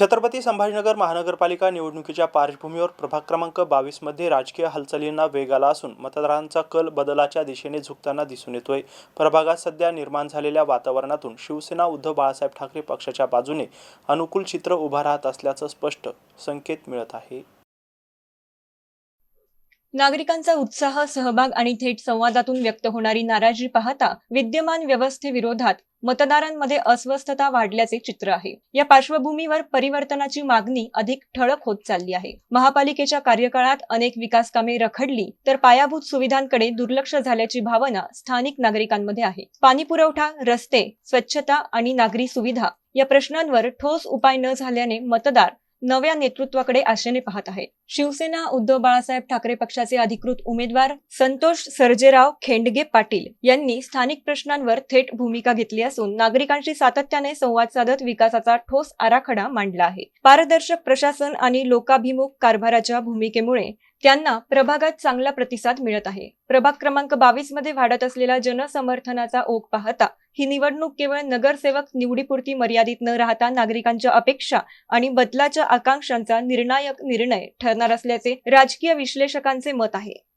छत्रपती संभाजीनगर महानगरपालिका निवडणुकीच्या पार्श्वभूमीवर प्रभाग क्रमांक बावीसमध्ये राजकीय हालचालींना वेग आला असून मतदारांचा कल बदलाच्या दिशेने झुकताना दिसून येतोय. प्रभागात सध्या निर्माण झालेल्या वातावरणातून शिवसेना उद्धव बाळासाहेब ठाकरे पक्षाच्या बाजूने अनुकूल चित्र उभा राहत असल्याचं स्पष्ट संकेत मिळत आहे. नागरिकांचा उत्साह सहभाग आणि थेट संवादातून व्यक्त होणारी नाराजी पाहता विद्यमान व्यवस्थेविरोधात मतदारांमध्ये अस्वस्थता वाढल्याचे चित्र आहे. या पार्श्वभूमीवर परिवर्तनाची मागणी अधिक ठळक होत चालली आहे. महापालिकेच्या कार्यकाळात अनेक विकास कामे रखडली तर पायाभूत सुविधांकडे दुर्लक्ष झाल्याची भावना स्थानिक नागरिकांमध्ये आहे. पाणी पुरवठा रस्ते स्वच्छता आणि नागरी सुविधा या प्रश्नांवर ठोस उपाय न झाल्याने मतदार नव्या नेतृत्वाकडे आशेने पाहत आहे. शिवसेना उद्धव बाळासाहेब ठाकरे पक्षाचे अधिकृत उमेदवार संतोष सर्जेराव खेंडगे पाटील यांनी स्थानिक प्रश्नांवर थेट भूमिका घेतली असून नागरिकांशी सातत्याने संवाद साधत विकासाचा ठोस आराखडा मांडला आहे. पारदर्शक प्रशासन आणि लोकाभिमुख कारभाराच्या भूमिकेमुळे त्यांना प्रभागात चांगला प्रतिसाद मिळत आहे. प्रभाग क्रमांक बावीसमध्ये वाढत असलेला जनसमर्थनाचा ओघ पाहता ही निवडणूक केवळ नगरसेवक निवडीपुरती मर्यादित न राहता नागरिकांच्या अपेक्षा आणि बदलाच्या आकांक्षांचा निर्णायक निर्णय ठरणार असल्याचे राजकीय विश्लेषकांचे मत आहे.